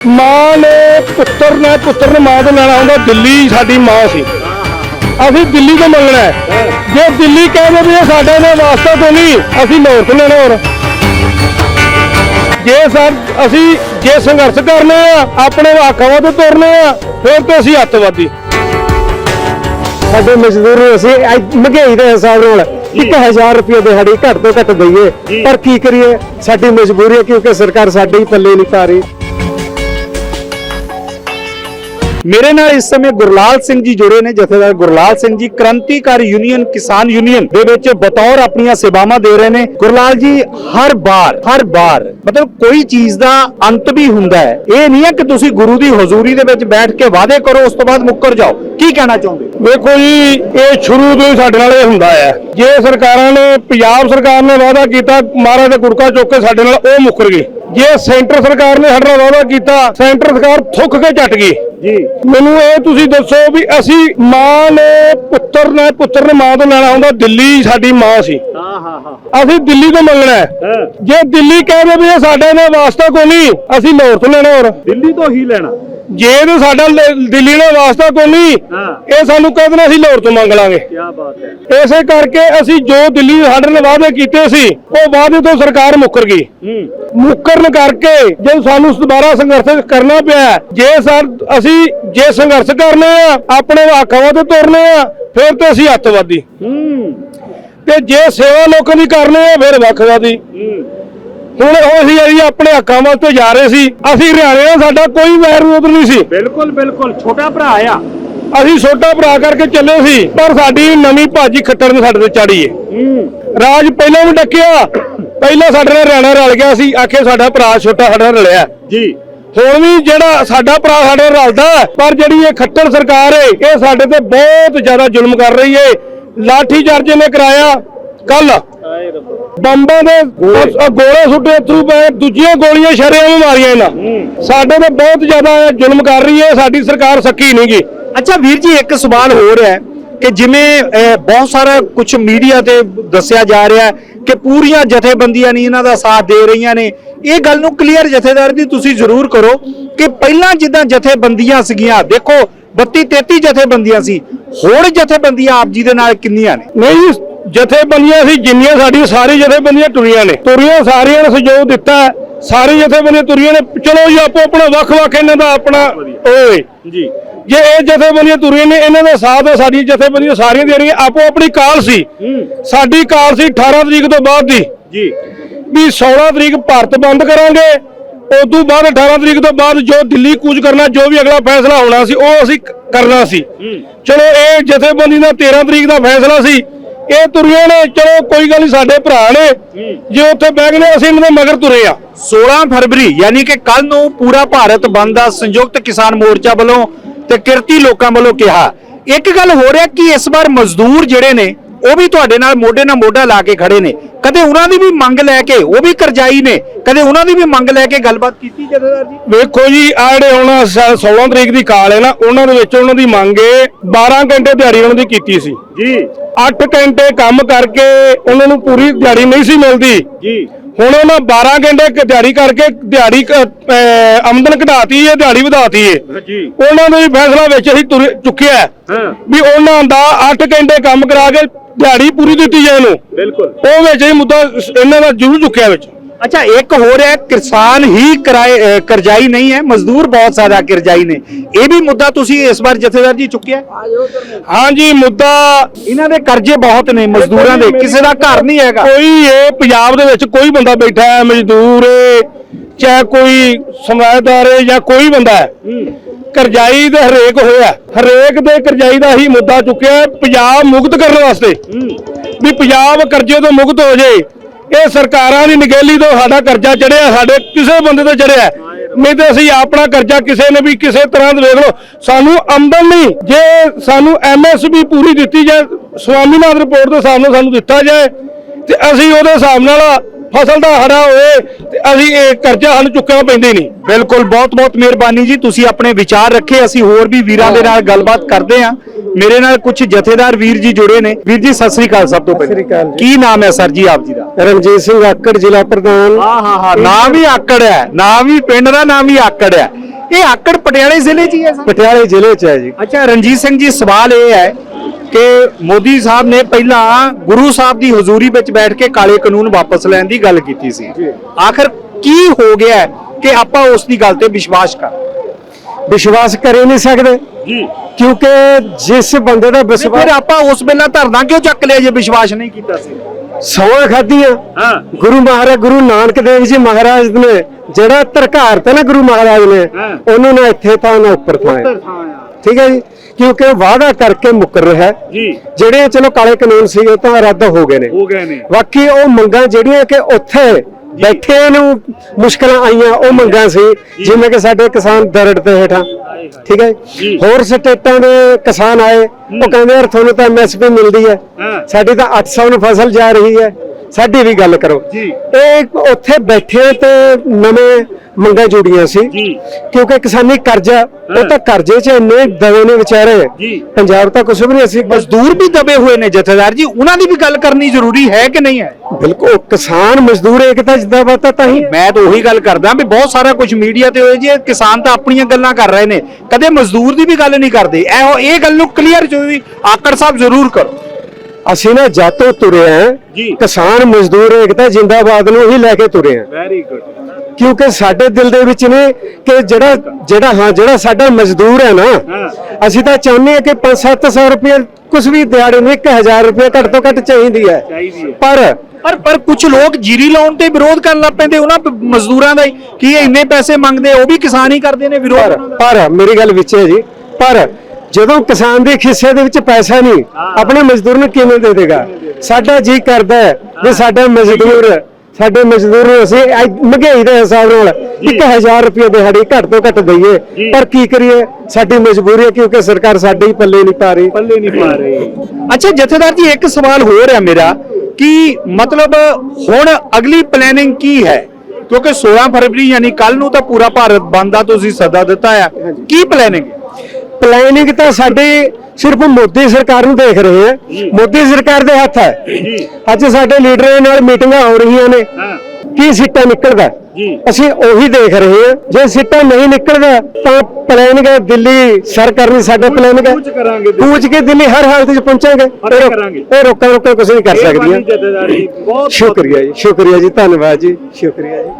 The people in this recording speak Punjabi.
ਮਾਂ ਨੇ ਪੁੱਤਰ ਨੇ ਪੁੱਤਰ ਨੇ ਮਾਂ ਤੋਂ ਲੈਣਾ ਹੁੰਦਾ ਦਿੱਲੀ ਸਾਡੀ ਮਾਂ ਸੀ। ਅਸੀਂ ਦਿੱਲੀ ਤੋਂ ਮੰਗਣਾ ਹੈ। ਜੇ ਦਿੱਲੀ ਕਹਿੰਦੇ ਵੀ ਇਹ ਸਾਡੇ ਨੇ ਵਾਸਤਾ ਤੋਂ ਨਹੀਂ ਅਸੀਂ ਲਾਹੌਰ ਤੋਂ ਲੈਣਾ ਹੋਰ। ਜੇ ਸਰ ਅਸੀਂ ਜੇ ਸੰਘਰਸ਼ ਕਰਨੇ ਆ ਆਪਣੇ ਹੱਕਾਂ ਤੋਂ ਤੁਰਨੇ ਆ ਫਿਰ ਤੇ ਅਸੀਂ ਅੱਤਵਾਦੀ। ਸਾਡੇ ਮਜ਼ਦੂਰ ਨੂੰ ਅਸੀਂ ਅੱਜ ਮਹਿੰਗਾਈ ਦੇ ਹਿਸਾਬ ਨਾਲ 1000 ਰੁਪਏ ਦਿਹਾੜੀ ਘੱਟ ਤੋਂ ਘੱਟ ਦਈਏ। ਪਰ ਕੀ ਕਰੀਏ? ਸਾਡੀ ਮਜਬੂਰੀ ਹੈ ਕਿਉਂਕਿ ਸਰਕਾਰ ਸਾਡੇ ਹੀ ਪੱਲੇ ਨਹੀਂ ਪਾ ਰਹੀ। ਮੇਰੇ ਨਾਲ ਇਸ ਸਮੇਂ ਗੁਰਲਾਲ ਸਿੰਘ ਜੀ ਜੁੜੇ ਨੇ, ਜਥੇਦਾਰ ਗੁਰਲਾਲ ਸਿੰਘ ਜੀ, ਕ੍ਰਾਂਤੀਕਾਰੀ ਯੂਨੀਅਨ, ਕਿਸਾਨ ਯੂਨੀਅਨ ਦੇ ਵਿੱਚ ਬਤੌਰ ਆਪਣੀਆਂ ਸੇਵਾਵਾਂ ਦੇ ਰਹੇ ਨੇ। ਗੁਰਲਾਲ ਜੀ, ਹਰ ਵਾਰ ਹਰ ਵਾਰ, ਮਤਲਬ ਕੋਈ ਚੀਜ਼ ਦਾ ਅੰਤ ਵੀ ਹੁੰਦਾ ਹੈ। ਇਹ ਨਹੀਂ ਹੈ ਕਿ ਤੁਸੀਂ ਗੁਰੂ ਦੀ ਹਜ਼ੂਰੀ ਦੇ ਵਿੱਚ ਬੈਠ ਕੇ ਵਾਅਦੇ ਕਰੋ, ਉਸ ਤੋਂ ਬਾਅਦ ਮੁੱਕਰ ਜਾਓ। ਕੀ ਕਹਿਣਾ ਚਾਹੁੰਦੇ ਵੇਖੋ ਜੀ, ਇਹ ਸ਼ੁਰੂ ਤੋਂ ਹੀ ਸਾਡੇ ਨਾਲ ਇਹ ਹੁੰਦਾ ਹੈ। ਜੇ ਸਰਕਾਰਾਂ ਨੇ, ਪੰਜਾਬ ਸਰਕਾਰ ਨੇ ਵਾਅਦਾ ਕੀਤਾ, ਮਹਾਰਾਜ ਦਾ ਗੁੜਕਾ ਚੁੱਕ ਕੇ ਸਾਡੇ ਨਾਲ ਉਹ ਮੁੱਕਰ ਗਏ। ਜੇ ਸੈਂਟਰ ਸਰਕਾਰ ਨੇ ਸਾਡੇ ਨਾਲ ਵਾਅਦਾ ਕੀਤਾ, ਸੈਂਟਰ ਸਰਕਾਰ ਥੁੱਕ ਕੇ ਚੱਟ ਗਈ। ਜੀ। ਮੈਨੂੰ ਇਹ ਤੁਸੀਂ ਦੱਸੋ ਵੀ ਅਸੀਂ ਮਾਂ ਨੇ ਪੁੱਤਰ ਨੇ ਪੁੱਤਰ ਨੇ ਮਾਂ ਤੋਂ ਲੈਣਾ ਹੁੰਦਾ ਦਿੱਲੀ ਸਾਡੀ ਮਾਂ ਸੀ। ਹਾਂ ਹਾਂ ਹਾਂ। ਅਸੀਂ ਦਿੱਲੀ ਤੋਂ ਮੰਗਣਾ ਹੈ। ਜੇ ਦਿੱਲੀ ਕਹਿੰਦੇ ਵੀ ਇਹ ਸਾਡੇ ਨੇ ਵਾਸਤਾ ਕੋਈ ਨਹੀਂ ਅਸੀਂ ਲਾਹੌਰ ਤੋਂ ਲੈਣਾ ਹੋਰ। ਦਿੱਲੀ ਤੋਂ ਹੀ ਲੈਣਾ। ਜੇ ਤੇ ਸਾਡਾ ਦਿੱਲੀ ਨਾਲ ਵਾਸਤਾ ਕੋਈ ਨਹੀਂ। ਇਹ ਸਾਨੂੰ ਕਹਿੰਦੇ ਨੇ ਅਸੀਂ ਲਾਹੌਰ ਤੋਂ ਮੰਗ ਲਾਂਗੇ। ਕੀ ਬਾਤ ਹੈ। ਇਸੇ ਕਰਕੇ ਅਸੀਂ ਜੋ ਦਿੱਲੀ ਸਾਡੇ ਨਾਲ ਵਾਅਦੇ ਕੀਤੇ ਸੀ ਉਹ ਵਾਅਦੇ ਤੋਂ ਸਰਕਾਰ ਮੁੱਕਰ ਗਈ। ਮੁੱਕਰਨ ਕਰਕੇ ਜੇ ਸਾਨੂੰ ਦੁਬਾਰਾ ਸੰਘਰਸ਼ ਕਰਨਾ ਪਿਆ ਜੇ ਸਰ ਅਸੀਂ ਜੇ ਸੰਘਰਸ਼ ਕਰਨੇ ਆ ਆਪਣੇ ਹੱਕਾਂ ਤੇ ਤੁਰਨੇ ਆ ਫਿਰ ਤੇ ਅਸੀਂ ਅੱਤਵਾਦੀ। ਹੂੰ। ਤੇ ਜੇ ਸੇਵਾ ਲੋਕਾਂ ਦੀ ਕਰਨੇ ਆ ਫਿਰ ਵੱਖਵਾਦੀ। ਹੁਣ ਉਹ ਅਸੀਂ ਅਸੀਂ ਆਪਣੇ ਹੱਕਾਂ ਵਾਸਤੇ ਜਾ ਰਹੇ ਸੀ ਅਸੀਂ ਹਰਿਆਣੇ ਨਾਲ ਸਾਡਾ ਕੋਈ ਵੈਰ ਵਿਰੋਧ ਨਹੀਂ ਸੀ। ਬਿਲਕੁਲ ਬਿਲਕੁਲ ਛੋਟਾ ਭਰਾ ਆ। ਅਸੀਂ ਛੋਟਾ ਭਰਾ ਕਰਕੇ ਚੱਲੇ ਸੀ ਪਰ ਸਾਡੀ ਨਵੀਂ ਭਾਜੀ ਖੱਟਰ ਨੇ ਸਾਡੇ ਤੇ ਚਾੜੀ ਏ ਹੂੰ। ਰਾਜ ਪਹਿਲਾਂ ਵੀ ਡੱਕਿਆ ਪਹਿਲਾਂ ਸਾਡੇ ਨਾਲ ਹਰਿਆਣਾ ਰਲ ਗਿਆ ਸੀ ਆਖੇ ਸਾਡਾ ਭਰਾ ਛੋਟਾ ਸਾਡਾ ਰਲਿਆ। ਜੀ। ਹੁਣ ਵੀ ਜਿਹੜਾ ਸਾਡਾ ਭਰਾ ਸਾਡੇ ਰਲਦਾ ਹੈ, ਪਰ ਜਿਹੜੀ ਇਹ ਖੱਟਰ ਸਰਕਾਰ ਏ ਇਹ ਸਾਡੇ ਤੇ ਬਹੁਤ ਜ਼ਿਆਦਾ ਜ਼ੁਲਮ ਕਰ ਰਹੀ ਏ। ਲਾਠੀ ਚਾਰਜ ਨੇ ਕਰਾਇਆ ਕੱਲ। ਬੰਬਾਂ ਦੇ ਗੋਲੇ। ਸੁੱਟੇ ਥਰੂ ਪਏ ਦੂਜੀਆਂ ਗੋਲੀਆਂ ਸ਼ਰੇਆਮ ਮਾਰੀਆਂ ਇਹਨਾਂ। ਸਾਡੇ ਤੇ ਬਹੁਤ ਜ਼ਿਆਦਾ ਜ਼ੁਲਮ ਕਰ ਰਹੀ ਏ ਸਾਡੀ ਸਰਕਾਰ ਸੱਕੀ ਨਹੀਂਗੀ ਅੱਛਾ ਵੀਰ ਜੀ ਇੱਕ ਸਵਾਲ ਹੋ ਰਿਹਾ ਹੈ ਕਿ ਜਿਵੇਂ ਬਹੁਤ ਸਾਰਾ ਕੁਝ ਮੀਡੀਆ ਤੇ ਦੱਸਿਆ ਜਾ ਰਿਹਾ ਹੈ ਕਿ ਪੂਰੀਆਂ ਜਥੇਬੰਦੀਆਂ ਨਹੀਂ ਇਹਨਾਂ ਦਾ ਸਾਥ ਦੇ ਰਹੀਆਂ ਨੇ। ਇਹ ਗੱਲ ਨੂੰ ਕਲੀਅਰ ਜਥੇਦਾਰ ਜੀ ਤੁਸੀਂ ਜ਼ਰੂਰ ਕਰੋ ਕਿ ਪਹਿਲਾਂ ਜਿੱਦਾਂ ਜਥੇਬੰਦੀਆਂ ਸੀਗੀਆਂ ਦੇਖੋ 32 33 ਜਥੇਬੰਦੀਆਂ ਸੀ। ਹੁਣ ਜਥੇਬੰਦੀਆਂ ਆਪ ਜੀ ਦੇ ਨਾਲ ਕਿੰਨੀਆਂ ਨੇ? ਨਹੀਂ ਜਥੇਬੰਦੀਆਂ ਸੀ ਜਿੰਨੀਆਂ ਸਾਡੀਆਂ ਸਾਰੀ ਜਥੇਬੰਦੀਆਂ ਟੁਰੀਆਂ ਨੇ। ਟੁਰੀਆਂ ਸਾਰੀਆਂ ਨੇ ਸਹਿਯੋਗ ਦਿੱਤਾ। ਸਾਰੀ ਜਥੇਬੰਦੀਆਂ ਟੁਰੀਆਂ ਨੇ। ਚਲੋ ਜੀ ਆਪੋ ਆਪਣਾ ਵੱਖ-ਵੱਖ ਇਹਨਾਂ ਦਾ ਆਪਣਾ ਓਏ। ਜੀ। ਜੇ ਇਹ ਜਥੇਬੰਦੀਆਂ ਤੁਰੀਆਂ ਨੇ ਇਹਨਾਂ ਦਾ ਸਾਥ ਹੈ ਸਾਡੀ ਜਥੇਬੰਦੀਆਂ ਸਾਰੀਆਂ ਦੇ ਰਹੀਆਂ ਆਪੋ ਆਪਣੀ ਕਾਲ ਸੀ। ਸਾਡੀ ਕਾਲ ਸੀ 18 ਤਰੀਕ ਤੋਂ ਬਾਅਦ ਦੀ। ਜੀ। ਵੀ 16 ਤਰੀਕ ਭਾਰਤ ਬੰਦ ਕਰਾਂਗੇ ਉਦੋਂ ਬਾਅਦ 18 ਤਰੀਕ ਤੋਂ ਬਾਅਦ ਜੋ ਦਿੱਲੀ ਕੂਚ ਕਰਨਾ ਜੋ ਵੀ ਅਗਲਾ ਫੈਸਲਾ ਹੋਣਾ ਸੀ ਉਹ ਅਸੀਂ ਕਰਨਾ ਸੀ। ਚਲੋ ਇਹ ਜਥੇਬੰਦੀ ਦਾ 13 ਤਰੀਕ ਦਾ ਫੈਸਲਾ ਸੀ। ਇਹ ਤੁਰੀਆਂ ਨੇ ਚਲੋ ਕੋਈ ਗੱਲ ਨਹੀਂ ਸਾਡੇ ਭਰਾ ਨੇ। ਜੇ ਉੱਥੇ ਬਹਿ ਗਏ ਨੇ ਅਸੀਂ ਇਹਨਾਂ ਦੇ ਮਗਰ ਤੁਰੇ ਆ। 16 ਫਰਵਰੀ ਯਾਨੀ ਕਿ ਕੱਲ ਨੂੰ ਪੂਰਾ ਭਾਰਤ ਬੰਦ ਦਾ ਸੰਯੁਕਤ ਕਿਸਾਨ ਮੋਰਚਾ ਵੱਲੋਂ ਤੇ ਕਿਰਤੀ ਲੋਕਾਂ ਵੱਲੋਂ ਕਿਹਾ। ਇੱਕ ਗੱਲ ਹੋ ਰਿਹਾ ਕਿ ਇਸ ਵਾਰ ਮਜ਼ਦੂਰ ਜਿਹੜੇ ਨੇ ਉਹ ਵੀ ਤੁਹਾਡੇ ਨਾਲ ਮੋਢੇ ਨਾਲ ਮੋਢਾ ਲਾ ਕੇ ਖੜੇ ਨੇ। ਕਦੇ ਉਹਨਾਂ ਦੀ ਵੀ ਮੰਗ ਲੈ ਕੇ ਉਹ ਵੀ ਕਰਜ਼ਾਈ ਨੇ। ਕਦੇ ਉਹਨਾਂ ਦੀ ਵੀ ਮੰਗ ਲੈ ਕੇ ਗੱਲਬਾਤ ਕੀਤੀ ਜਥੇਦਾਰ ਜੀ? ਵੇਖੋ ਜੀ ਆ ਜਿਹੜੇ ਹੁਣ ਸ- 16 ਤਰੀਕ ਦੀ ਕਾਲ ਹੈ ਨਾ ਉਹਨਾਂ ਦੇ ਵਿੱਚ ਉਹਨਾਂ ਦੀ ਮੰਗ ਏ 12 ਘੰਟੇ ਦਿਹਾੜੀ ਉਹਨਾਂ ਦੀ ਕੀਤੀ ਸੀ। ਜੀ। 8 ਘੰਟੇ ਕੰਮ ਕਰਕੇ ਉਹਨਾਂ ਨੂੰ ਪੂਰੀ ਦਿਹਾੜੀ ਨਹੀਂ ਸੀ ਮਿਲਦੀ। ਜੀ। ਹੁਣ ਉਹਨਾਂ 12 ਘੰਟੇ ਦਿਹਾੜੀ ਕਰਕੇ ਦਿਹਾੜੀ ਆਮਦਨ ਘਟਾਤੀ ਹੈ ਦਿਹਾੜੀ ਵਧਾਤੀ ਹੈ ਜੀ। ਉਹਨਾਂ ਦਾ ਵੀ ਫੈਸਲਾ ਵਿੱਚ ਅਸੀਂ ਚੁੱਕਿਆ ਵੀ ਉਹਨਾਂ ਦਾ 8 ਘੰਟੇ ਕੰਮ ਕਰਾ ਕੇ ਦਿਹਾੜੀ ਪੂਰੀ ਦਿੱਤੀ ਜਾਏ ਇਹਨੂੰ ਬਿਲਕੁਲ। ਉਹ ਵਿੱਚ ਇਹ ਮੁੱਦਾ ਇਹਨਾਂ ਦਾ ਜ਼ਰੂਰ ਚੁੱਕਿਆ ਵਿੱਚ। ਅੱਛਾ ਇੱਕ ਹੋ ਰਿਹਾ ਕਿਸਾਨ ਹੀ ਕਿਰਾਏ ਅਹ ਕਰਜ਼ਾਈ ਨਹੀਂ ਹੈ ਮਜ਼ਦੂਰ ਬਹੁਤ ਜ਼ਿਆਦਾ ਕਰਜ਼ਾਈ ਨੇ। ਇਹ ਵੀ ਮੁੱਦਾ ਤੁਸੀਂ ਇਸ ਵਾਰ ਜਥੇਦਾਰ ਜੀ ਚੁੱਕਿਆ? ਹਾਂਜੀ ਮੁੱਦਾ ਇਹਨਾਂ ਦੇ ਕਰਜ਼ੇ ਬਹੁਤ ਨੇ ਮਜ਼ਦੂਰਾਂ ਦੇ ਕਿਸੇ ਦਾ ਘਰ ਨਹੀਂ ਹੈਗਾ। ਕੋਈ ਇਹ ਪੰਜਾਬ ਦੇ ਵਿੱਚ ਕੋਈ ਬੰਦਾ ਬੈਠਾ ਹੈ ਮਜ਼ਦੂਰ ਚਾਹੇ ਕੋਈ ਸਮਾਜਦਾਰ ਹੈ ਜਾਂ ਕੋਈ ਬੰਦਾ ਹੈ ਕਰਜ਼ਾਈ ਦੇ ਹਰੇਕ ਹੋਇਆ ਹਰੇਕ ਦੇ ਕਰਜ਼ਾਈ ਦਾ ਹੀ ਮੁੱਦਾ ਚੁੱਕਿਆ ਪੰਜਾਬ ਮੁਕਤ ਕਰਨ ਵਾਸਤੇ। ਵੀ ਪੰਜਾਬ ਕਰਜ਼ੇ ਤੋਂ ਮੁਕਤ ਹੋ ਜੇ ਇਹ ਸਰਕਾਰਾਂ ਦੀ ਨਿਗੇਲੀ ਤੋਂ ਸਾਡਾ ਕਰਜ਼ਾ ਚੜਿਆ, ਸਾਡੇ ਕਿਸੇ ਬੰਦੇ ਤੇ ਚੜਿਆ। ਨਹੀਂ ਤੇ ਅਸੀਂ ਆਪਣਾ ਕਰਜ਼ਾ ਕਿਸੇ ਨੇ ਵੀ ਕਿਸੇ ਤਰ੍ਹਾਂ ਦੇ ਵੇਖ ਲਓ, ਸਾਨੂੰ ਆਮਦਨ ਨਹੀਂ। ਜੇ ਸਾਨੂੰ ਐਮਐਸਪੀ ਪੂਰੀ ਦਿੱਤੀ ਜਾਏ ਸਵਾਮੀਨਾਥਨ ਰਿਪੋਰਟ ਦੇ ਹਿਸਾਬ ਨਾਲ ਸਾਨੂੰ ਦਿੱਤਾ ਜਾਏ, ਤੇ ਅਸੀਂ ਉਹਦੇ ਹਿਸਾਬ ਨਾਲ ਫਸਲ ਦਾ ਹੜਾ ਹੋਏ ਤੇ ਅਸੀਂ ਇਹ ਕਰਜ਼ਾ ਸਾਨੂੰ ਚੁੱਕਣਾ ਪੈਂਦੇ ਨਹੀਂ। ਬਿਲਕੁਲ ਬਹੁਤ ਬਹੁਤ ਮਿਹਰਬਾਨੀ ਜੀ। ਤੁਸੀਂ ਆਪਣੇ ਵਿਚਾਰ ਰੱਖੇ ਅਸੀਂ ਹੋਰ ਵੀ ਵੀਰਾਂ ਦੇ ਨਾਲ ਗੱਲਬਾਤ ਕਰਦੇ ਹਾਂ। ਮੇਰੇ ਨਾਲ ਕੁਝ ਜਥੇਦਾਰ ਵੀਰ ਜੀ ਜੁੜੇ ਨੇ। ਵੀਰ ਜੀ ਸਤਿ ਸ੍ਰੀ ਅਕਾਲ ਸਭ ਤੋਂ ਪਹਿਲਾਂ। ਕੀ ਨਾਮ ਹੈ ਸਰ ਜੀ ਆਪ ਜੀ ਦਾ? ਰਣਜੀਤ ਸਿੰਘ ਆਕੜ ਜ਼ਿਲ੍ਹਾ ਪ੍ਰਧਾਨ। ਹਾਂ ਹਾਂ ਹਾਂ ਨਾਮ ਹੀ ਆਕੜ ਹੈ। ਨਾਮ ਹੀ ਪਿੰਡ ਦਾ ਨਾਮ ਹੀ ਆਕੜ ਹੈ। ਇਹ ਆਕੜ ਪਟਿਆਲੇ ਜ਼ਿਲ੍ਹੇ 'ਚ ਹੀ ਹੈ ਸਰ? ਪਟਿਆਲੇ ਜ਼ਿਲ੍ਹੇ 'ਚ ਹੈ ਜੀ। ਅੱਛਾ ਰਣਜੀਤ ਸਿੰਘ ਜੀ ਸਵਾਲ ਇਹ ਹੈ ਕਿ ਮੋਦੀ ਸਾਹਿਬ ਨੇ ਪਹਿਲਾਂ ਗੁਰੂ ਸਾਹਿਬ ਦੀ ਹਜ਼ੂਰੀ ਵਿੱਚ ਬੈਠ ਕੇ ਕਾਲੇ ਕਾਨੂੰਨ ਵਾਪਸ ਲੈਣ ਦੀ ਗੱਲ ਕੀਤੀ ਸੀ। ਆਖਰ ਕੀ ਹੋ ਗਿਆ ਕਿ ਆਪਾਂ ਉਸ ਦੀ ਗੱਲ ਤੇ ਵਿਸ਼ਵਾਸ ਕਰ ਵਿਸ਼ਵਾਸ ਕਰ ਹੀ ਨਹੀਂ ਸਕਦੇ। ਜੀ। ਕਿਉਂਕਿ ਜਿਸ ਬੰਦੇ ਦਾ ਫਿਰ ਵਿਸ਼ਵਾਸ ਆਪਾਂ ਉਸ ਵੇਲੇ ਧਰਨਾ ਕਿਉਂ ਚੱਕ ਲਿਆ ਜੇ ਵਿਸ਼ਵਾਸ ਨਹੀਂ ਕੀਤਾ ਸੀ? ਸੌਂ ਖਾਧੀਆਂ। ਹਾਂ। ਗੁਰੂ ਮਹਾਰਾਜ ਗੁਰੂ ਨਾਨਕ ਦੇਵ ਜੀ ਮਹਾਰਾਜ ਨੇ ਜਿਹੜਾ ਧਰਕਾਰ ਤੇ ਨਾ ਗੁਰੂ ਮਹਾਰਾਜ ਨੇ। ਉਹਨੂੰ ਨਾ ਇੱਥੇ ਤਾਂ ਨਾ ਉੱਪਰ ਹੈ। ਠੀਕ ਹੈ ਜੀ? ਕਿਉਂਕਿ ਵਾਅਦਾ ਕਰਕੇ ਮੁੱਕਰ ਰਿਹਾ ਹੈ। ਜੀ। ਜਿਹੜੇ ਚਲੋ ਕਾਲੇ ਕਾਨੂੰਨ ਸੀ ਉਹ ਤਾਂ ਰੱਦ ਹੋ ਗਏ ਨੇ। ਹੋ ਗਏ ਨੇ। ਬਾਕੀ ਉਹ ਮੰਗਾਂ ਜਿਹੜੀਆਂ ਕਿ ਉੱਥੇ ਬੈਠਿਆਂ ਨੂੰ ਮੁਸ਼ਕਲਾਂ ਆਈਆਂ ਉਹ ਮੰਗਾਂ ਸੀ। ਜਿਵੇਂ ਕਿ ਸਾਡੇ ਕਿਸਾਨ ਦਰੜ ਤੇ ਹੇਠਾਂ। ਠੀਕ ਹੈ। ਹੋਰ ਸਟੇਟਾਂ ਦੇ ਕਿਸਾਨ ਆਏ। ਉਹ ਕਹਿੰਦੇ ਯਾਰ ਤੁਹਾਨੂੰ ਤਾਂ ਐਮਐਸਪੀ ਮਿਲਦੀ ਹਾਂ। ਸਾਡੀ ਤਾਂ 800 ਨੂੰ ਫਸਲ ਜਾ ਰਹੀ ਹੈ। ਸਾਡੀ ਵੀ ਗੱਲ ਕਰੋ। ਜੀ। ਇਹ ਉੱਥੇ ਬੈਠੇ ਤੇ ਨਵੇਂ ਮੰਗਾਂ ਜੁੜੀਆਂ ਸੀ। ਕਿਉਂਕਿ ਕਿਸਾਨੀ ਕਰਜ਼ਾ ਉਹ ਤਾਂ ਕਰਜ਼ੇ 'ਚ ਇੰਨੇ ਦਵੇ ਨੇ ਵਿਚਾਰੇ। ਜੀ। ਪੰਜਾਬ ਤਾਂ ਕੁਝ ਵੀ ਨਹੀਂ ਅਸੀਂ ਮਜ਼ਦੂਰ ਵੀ ਦਬੇ ਹੋਏ ਨੇ ਜਥੇਦਾਰ ਜੀ ਉਹਨਾਂ ਦੀ ਵੀ ਗੱਲ ਕਰਨੀ ਜ਼ਰੂਰੀ ਹੈ ਕਿ ਨਹੀਂ ਹੈ? ਬਿਲਕੁਲ। ਕਿਸਾਨ ਮਜ਼ਦੂਰ ਏਕਤਾ ਜਿੰਦਾਬਾਦ ਤਾਂ ਤਾਂ ਹੀ ਮੈਂ ਤਾਂ ਉਹੀ ਗੱਲ ਕਰਦਾ ਵੀ ਬਹੁਤ ਸਾਰਾ ਕੁਝ ਮੀਡੀਆ ਤੇ ਹੋਏ ਜੀ ਕਿਸਾਨ ਤਾਂ ਆਪਣੀਆਂ ਗੱਲਾਂ ਕਰ ਰਹੇ ਨੇ। ਕਦੇ ਮਜ਼ਦੂਰ ਦੀ ਵੀ ਗੱਲ ਨਹੀਂ ਕਰਦੇ। ਇਹੋ ਇਹ ਗੱਲ ਨੂੰ ਕਲੀਅਰ ਜੋ ਵੀ ਆਕੜ ਸਾਹਿਬ ਜ਼ਰੂਰ ਕਰੋ। ਅਸੀਂ ਨਾ ਜਾਤੋਂ ਤੁਰੇ। ਆਂ ਕਿਸਾਨ ਮਜ਼ਦੂਰ ਏਕਤਾ ਜਿੰਦਾਬਾਦ ਨੂੰ ਹੀ ਲੈ ਕੇ ਤੁਰੇ ਆਂ ਵੈਰੀ ਗੁੱਡ ਕਿਉਂਕਿ ਸਾਡੇ ਦਿਲ ਦੇ ਵਿੱਚ ਨੇ ਕਿ ਜਿਹੜਾ ਜਿਹੜਾ ਹਾਂ ਜਿਹੜਾ ਸਾਡਾ ਮਜ਼ਦੂਰ ਹੈ ਨਾ। ਅਸੀਂ ਤਾਂ ਚਾਹੁੰਦੇ ਹਾਂ ਕਿ 5-700 ਰੁਪਏ ਕੁਝ ਵੀ ਦਿਹਾੜੀ ਨੂੰ 1000 ਰੁਪਏ ਘੱਟ ਤੋਂ ਘੱਟ ਚਾਹੀਦੀ ਹੈ। ਪਰ ਪਰ ਪਰ ਕੁਝ ਲੋਕ ਜੀਰੀ ਲਾਉਣ ਤੇ ਵਿਰੋਧ ਕਰਨ ਲੱਗ ਪੈਂਦੇ ਉਹਨਾਂ ਮਜ਼ਦੂਰਾਂ ਦਾ ਹੀ ਕਿ ਇਹ ਇੰਨੇ ਪੈਸੇ ਮੰਗਦੇ ਉਹ ਵੀ ਕਿਸਾਨ ਹੀ ਕਰਦੇ ਨੇ ਪਰ ਵਿਰੋਧ ਪਰ ਮੇਰੀ ਗੱਲ ਵਿੱਚ ਹੈ ਜੀ ਪਰ ਜਦੋਂ ਕਿਸਾਨ ਦੇ ਖਿੱਸੇ ਦੇ ਵਿੱਚ ਪੈਸਾ ਨਹੀਂ ਆਪਣੇ ਮਜ਼ਦੂਰ ਨੂੰ ਕਿਵੇਂ ਦੇ ਦੇਗਾ? ਸਾਡਾ ਜੀ ਕਰਦਾ ਹੈ ਵੀ ਸਾਡਾ ਮਜ਼ਦੂਰ ਸਾਡੇ ਮਜ਼ਦੂਰ ਨੂੰ ਅਸੀਂ ਮਹਿੰਗਾਈ ਦੇ ਹਿਸਾਬ ਨਾਲ 1000 ਰੁਪਏ ਦਿਹਾੜੀ ਘੱਟ ਤੋਂ ਘੱਟ ਦਈਏ। ਪਰ ਕੀ ਕਰੀਏ? ਸਾਡੀ ਮਜਬੂਰੀ ਹੈ ਕਿਉਂਕਿ ਸਰਕਾਰ ਸਾਡੇ ਹੀ ਪੱਲੇ ਨਹੀਂ ਪਾ ਰਹੀ। ਪੱਲੇ ਨਹੀਂ ਪਾ ਰਹੇ। ਅੱਛਾ ਜਥੇਦਾਰ ਜੀ ਇੱਕ ਸਵਾਲ ਹੋਰ ਹੈ ਮੇਰਾ ਕਿ ਮਤਲਬ ਹੁਣ ਅਗਲੀ ਪਲੈਨਿੰਗ ਕੀ ਹੈ? ਕਿਉਂਕਿ 16 ਫਰਵਰੀ ਯਾਨੀ ਕੱਲ ਨੂੰ ਤਾਂ ਪੂਰਾ ਭਾਰਤ ਬੰਦ ਦਾ ਤੁਸੀਂ ਸੱਦਾ ਦਿੱਤਾ ਆ। ਕੀ ਪਲੈਨਿੰਗ ਹੈ? ਪਲੈਨਿੰਗ ਤਾਂ ਸਾਡੀ ਸਿਰਫ ਮੋਦੀ ਸਰਕਾਰ ਨੂੰ ਦੇਖ ਰਹੇ ਹੈ। ਮੋਦੀ ਸਰਕਾਰ ਦੇ ਹੱਥ ਹੈ। ਅੱਜ ਸਾਡੇ ਲੀਡਰਾਂ ਨਾਲ ਮੀਟਿੰਗਾਂ ਹੋ ਰਹੀਆਂ ਨੇ। ਕੀ ਸਿੱਟਾ ਨਿਕਲਦਾ। ਅਸੀਂ ਉਹੀ ਦੇਖ ਰਹੇ ਹਾਂ। ਜੇ ਸਿੱਟਾ ਨਹੀਂ ਨਿਕਲਦਾ ਤਾਂ ਪਲਾਨਿੰਗ ਹੈ ਦਿੱਲੀ ਸਰ ਕਰਨੀ ਸਾਡਾ ਪਲਾਨਿੰਗ ਹੈ। ਕੂਚ ਕੇ ਦਿੱਲੀ ਹਰ ਹਾਲਤ 'ਚ ਪਹੁੰਚਾਂਗੇ। ਇਹ ਰੋਕਾਂ ਰੋਕਾਂ ਕੁਝ ਨਹੀਂ ਕਰ ਸਕਦੀਆਂ। ਸ਼ੁਕਰੀਆ ਜੀ ਸ਼ੁਕਰੀਆ ਜੀ। ਧੰਨਵਾਦ ਜੀ। ਸ਼ੁਕਰੀਆ ਜੀ।